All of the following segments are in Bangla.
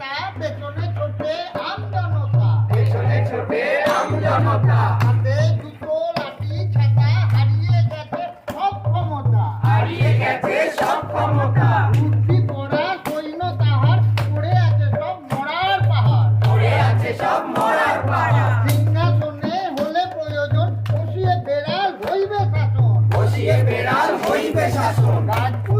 ছাতা পেছনে ছোটে আমজনতা পেছনে ছোটে আমজনতা হাতে দুটো লাঠি ছাতা হারিয়ে গেছে সব ক্ষমতা। হারিয়ে গেছে সব ক্ষমতা। বুদ্ধি পড়া সৈন্য তাহার পড়ে আছে সব মরার পাহাড়। পড়ে আছে সব মরার সিংহাসনে হলে প্রয়োজন বসিয়ে বেড়াল হইবে শাসন। বসিয়ে বেড়াল হইবে শাসন। রাজপুত্তর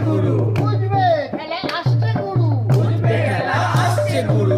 গুরু। বুঝবে? খেলা আসছে গুরু। বুঝবে? খেলা আসছে গুরু।